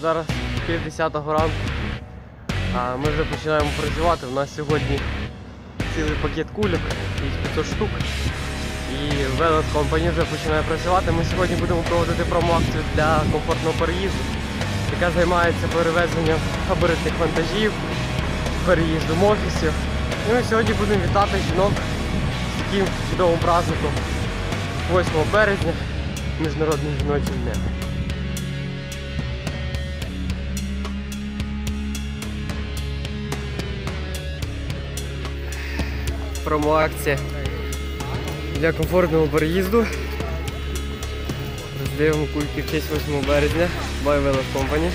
Зараз пів десятого ранку. А ми вже починаємо працювати. У нас сьогодні цілий пакет кульок, їх 500 штук. І Велес Company вже починає працювати. Ми сьогодні будемо проводити промо-акцію для комфортного переїзду, яка займається перевезенням габаритних вантажів, переїздом офісів. Ну і сьогодні будемо вітати жінок з таким чудовим праздником 8 березня, Міжнародним жіночим днем. Промоакція для комфортного переїзду. Роздаємо кульки в честь 8 березня. By Company.